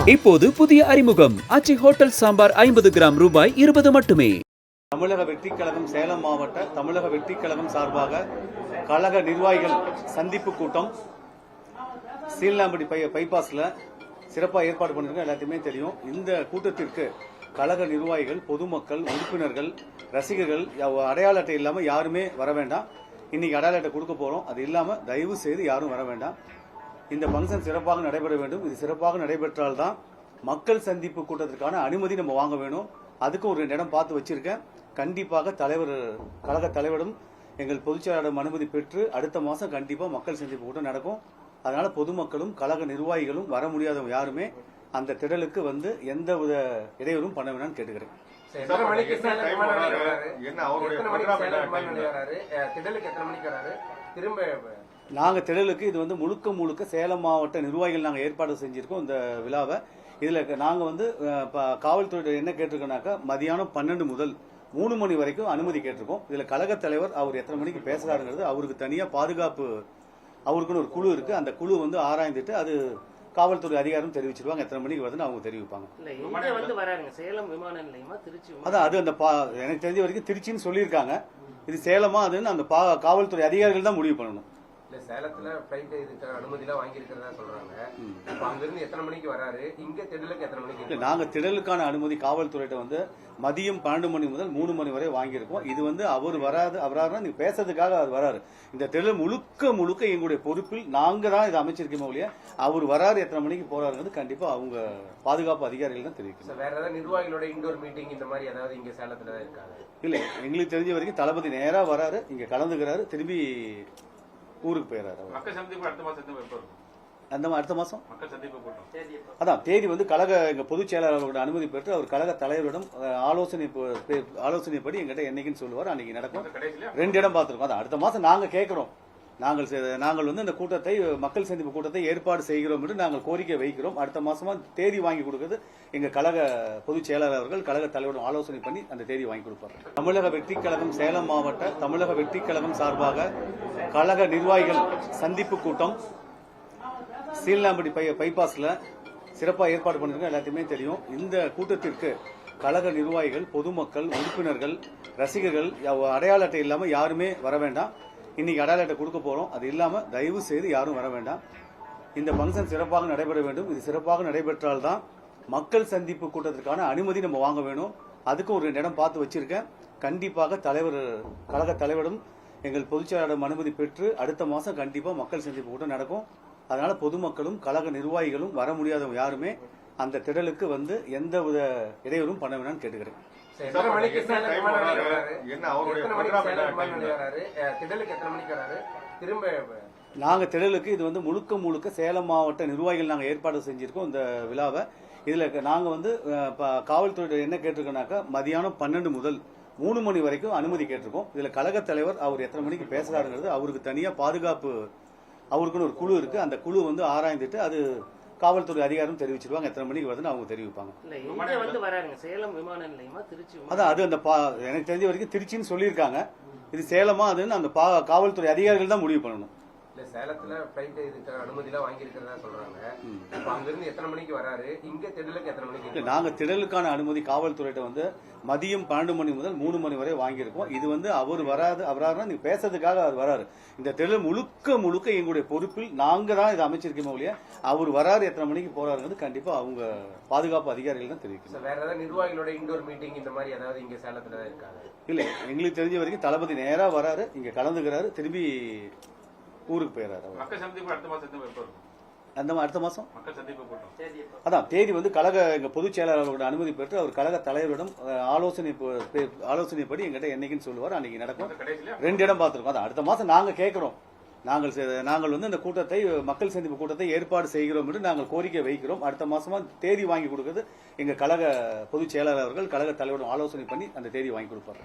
இப்போது புதிய அறிமுகம். அச்சி ஹோட்டல் சாம்பார் ஐம்பது கிராம் ரூபாய் இருபது மட்டுமே. தமிழக வெற்றிக் கழகம் சேலம் மாவட்ட தமிழக வெற்றிக் கழகம் சார்பாக கழக நிர்வாகிகள் சந்திப்பு கூட்டம். சீலாம்படி பை பைபாஸில் சிறப்பாக ஏற்பாடு பண்ணிருக்க எல்லாத்தையுமே தெரியும். இந்த கூட்டத்திற்கு கழக நிர்வாகிகள் பொதுமக்கள் உறுப்பினர்கள் ரசிகர்கள் அடையாள அட்டை இல்லாமல் யாருமே வர வேண்டாம். இன்னைக்கு அடையாள அட்டை கொடுக்க போகிறோம் அது இல்லாமல் தயவு செய்து யாரும் வர வேண்டாம். இந்த ஃபங்க்ஷன் சிறப்பாக நடைபெற வேண்டும். இது சிறப்பாக நடைபெற்றால்தான் மக்கள் சந்திப்பு கூட்டத்திற்கான அனுமதி நம்ம வாங்க வேணும். அதுக்கு ஒரு ரெண்டு இடம் பார்த்து வச்சிருக்கேன். கண்டிப்பாக தலைவர் கழக தலைவரும் எங்கள் பொதுச்செயலாளரும் அனுமதி பெற்று அடுத்த மாதம் கண்டிப்பாக மக்கள் சந்திப்பு கூட்டம் நடக்கும். அதனால பொதுமக்களும் கழக நிர்வாகிகளும் வர முடியாதவங்க யாருமே அந்த திடலுக்கு வந்து எந்த வித இடையூறும் பண்ண வேணாம்னு கேட்டுக்கிறேன். எத்தனை மணிக்கு என்ன அவருடைய திரும்ப நாங்கள் திடலுக்கு இது வந்து முழுக்க முழுக்க சேலம் மாவட்ட நிர்வாகிகள் நாங்கள் ஏற்பாடு செஞ்சிருக்கோம் இந்த விழாவை. இதில் நாங்கள் வந்து அஹ், ப- காவல்துறை என்ன கேட்டிருக்கோம்னாக்கா மதியானம் பன்னெண்டு முதல் மூணு மணி வரைக்கும் அனுமதி கேட்டிருக்கோம். இதில் கழக தலைவர் அவர் எத்தனை மணிக்கு பேசுறாருங்கிறது அவருக்கு தனியாக பாதுகாப்பு அவருக்குன்னு ஒரு குழு இருக்கு. அந்த குழு வந்து ஆராய்ந்துட்டு அது காவல்துறை அதிகாரம் தெரிவிச்சிருவாங்க. எத்தனை மணிக்கு வருதுன்னு அவங்க தெரிவிப்பாங்க. சேலம் விமான நிலையமா திருச்சி விமான அதான் அது அந்த பா- எனக்கு தெரிஞ்ச வரைக்கும் திருச்சின்னு சொல்லியிருக்காங்க. இது சேலமா அதுன்னு அந்த பா- காவல்துறை அதிகாரிகள் தான் முடிவு பண்ணணும். இல்ல சேலத்துல பிளைட் இதுக்கு அனுமதி எல்லாம் வாங்கி இருக்கிறதா சொல்றாங்க. இப்ப அங்க இருந்து எத்தனை மணிக்கு வராரு? இங்க திடலுக்கு எத்தனை மணிக்கு நாங்க திடலுக்கான அனுமதி காவல்துறையிட்ட வந்து மதியம் பன்னெண்டு மணி முதல் மூணு மணி வரை வாங்கியிருக்கோம். இது வந்து அவர் வராது அவராருன்னா நீங்க பேசுறதுக்காக அவர் வராரு. இந்த திடல் முழுக்க முழுக்க எங்களுடைய பொறுப்பில் நாங்க தான் இதை அமைச்சிருக்கோம் ஒழிய அவர் வராரு எத்தனை மணிக்கு போறாருங்கிறது கண்டிப்பா அவங்க பாதுகாப்பு அதிகாரிகள் தான் தெரிவிக்கணும். So, வேற ஏதாவது நிர்வாகிகளோட இண்டோர் மீட்டிங் இந்த மாதிரி ஏதாவது இங்க சேலத்துல இருக்காங்க இல்ல எங்களுக்கு தெரிஞ்ச வரைக்கும் தளபதி நேரா வராரு இங்க கலந்துக்கிறாரு. திரும்பி ஊருக்கு போயிடறாரு அவர். அந்த அடுத்த கூட்டம் அதான் தேதி வந்து கழக எங்க பொதுச் செயலாளரோட அனுமதி பெற்று அவர் கழக தலைவரிடம் ஆலோசனை ஆலோசனைப்படி எங்கிட்ட என்னைக்குன்னு சொல்லுவார் அன்னைக்கு நடக்கும். ரெண்டு இடம் பார்த்திருக்கோம். அதான் அடுத்த மாசம் நாங்க கேட்கிறோம் நாங்கள் நாங்கள் வந்து இந்த கூட்டத்தை மக்கள் சந்திப்பு கூட்டத்தை ஏற்பாடு செய்கிறோம் என்று நாங்கள் கோரிக்கை வைக்கிறோம். அடுத்த மாசமா தேதி வாங்கி கொடுக்கிறது எங்க கழக பொதுச் செயலாளர் அவர்கள் கழக தலைவரும் ஆலோசனை பண்ணி அந்த தேதி வாங்கி கொடுப்பார் தமிழக வெற்றிக் கழகம் சேலம் மாவட்ட தமிழக வெற்றிக் கழகம் சார்பாக கழக நிர்வாகிகள் சந்திப்பு கூட்டம். சீலாம்படி பை பைபாஸில் சிறப்பாக ஏற்பாடு பண்ணிருக்கோம் எல்லாத்தையுமே தெரியும். இந்த கூட்டத்திற்கு கழக நிர்வாகிகள் பொதுமக்கள் உறுப்பினர்கள் ரசிகர்கள் அடையாள அட்டை இல்லாமல் யாருமே வர வேண்டாம். இன்னைக்கு அடையாளத்தை கொடுக்க போகிறோம் அது இல்லாமல் தயவு செய்து யாரும் வர வேண்டாம். இந்த ஃபங்க்ஷன் சிறப்பாக நடைபெற வேண்டும். இது சிறப்பாக நடைபெற்றால்தான் மக்கள் சந்திப்பு கூட்டத்திற்கான அனுமதி நம்ம வாங்க வேணும். அதுக்கு ஒரு ரெண்டு இடம் பார்த்து வச்சிருக்கேன். கண்டிப்பாக தலைவர் கழக தலைவரும் எங்கள் பொதுச்செயலாளரும் அனுமதி பெற்று அடுத்த மாதம் கண்டிப்பாக மக்கள் சந்திப்பு கூட்டம் நடக்கும். அதனால பொதுமக்களும் கழக நிர்வாகிகளும் வர முடியாதவங்க யாருமே அந்த திடலுக்கு வந்து எந்த வித இடையூறும் பண்ண வேணாம்னு கேட்டுக்கிறேன். எத்தனை மணிக்கு என்ன அவருடைய திடலுக்கு எத்தனை மணிக்கு வராரு? திரும்ப நாங்கள் திடலுக்கு இது வந்து முழுக்க முழுக்க சேலம் மாவட்ட நிர்வாகிகள் நாங்கள் ஏற்பாடு செஞ்சிருக்கோம் இந்த விழாவை. இதில் நாங்கள் வந்து அஹ், ப- காவல்துறை என்ன கேட்டிருக்கோம்னாக்கா மதியானம் பன்னெண்டு முதல் மூணு மணி வரைக்கும் அனுமதி கேட்டிருக்கோம். இதில் கழக தலைவர் அவர் எத்தனை மணிக்கு பேசுறாருங்கிறது அவருக்கு தனியாக பாதுகாப்பு அவருக்குன்னு ஒரு குழு இருக்கு. அந்த குழு வந்து ஆராய்ந்துட்டு அது காவல்துறை அதிகாரம் தெரிவிச்சிருவாங்க. எத்தனை மணிக்கு வருதுன்னு அவங்க தெரிவிப்பாங்க. வந்து சேலம் விமான நிலையமா திருச்சி அதான் அது அந்த பா- எனக்கு தெரிஞ்ச வரைக்கும் திருச்சின்னு சொல்லியிருக்காங்க. இது சேலமா அதுன்னு அந்த பா- காவல்துறை அதிகாரிகள் தான் முடிவு பண்ணணும். இல்ல சேலத்துல பிளைட் இதுக்கு அனுமதி எல்லாம் வாங்கி இருக்கிறதா சொல்றாங்க. இப்ப அங்க இருந்து எத்தனை மணிக்கு வராரு? இங்க திடலுக்கு எத்தனை மணிக்கு நாங்க திடலுக்கான அனுமதி காவல்துறையிட்ட வந்து மதியம் பன்னெண்டு மணி முதல் மூணு மணி வரை வாங்கியிருக்கோம். இது வந்து அவர் வராது அவராருன்னா நீங்க பேசுறதுக்காக அவர் வராரு. இந்த திடல் முழுக்க முழுக்க எங்களுடைய பொறுப்பில் நாங்க தான் இதை அமைச்சிருக்கோம் ஒழிய அவர் வராரு எத்தனை மணிக்கு போறாருங்கிறது கண்டிப்பா அவங்க பாதுகாப்பு அதிகாரிகள் தான் தெரிவிக்கணும். So, வேற ஏதாவது நிர்வாகிகளோட இண்டோர் மீட்டிங் இந்த மாதிரி ஏதாவது இங்க சேலத்துல இருக்காங்க இல்ல எங்களுக்கு தெரிஞ்ச வரைக்கும் தளபதி நேரா வராரு இங்க கலந்துக்கிறாரு. திரும்பி ஊருக்கு போயிடறாரு அந்த மா- அடுத்த மாசம்? மக்கள் சந்திப்பு கூட்டம் அதான் தேதி வந்து கழக எங்க பொதுச் செயலாளரோட அனுமதி பெற்று அவர் கழக தலைவரிடம் ஆலோசனை ஆலோசனைப்படி எங்கிட்ட என்னைக்குன்னு சொல்லுவார் அன்னைக்கு நடக்கும். ரெண்டு இடம் பார்த்திருக்கோம். அதான் அடுத்த மாசம் நாங்க கேட்கிறோம். நாங்கள் நாங்கள் வந்து இந்த கூட்டத்தை மக்கள் சந்திப்பு கூட்டத்தை ஏற்பாடு செய்கிறோம் என்று நாங்கள் கோரிக்கை வைக்கிறோம். அடுத்த மாசமா தேதி வாங்கி கொடுக்கிறது எங்க கழக பொதுச் செயலாளர் அவர்கள் கழக தலைவருடன் ஆலோசனை பண்ணி அந்த தேதி வாங்கி கொடுப்பார்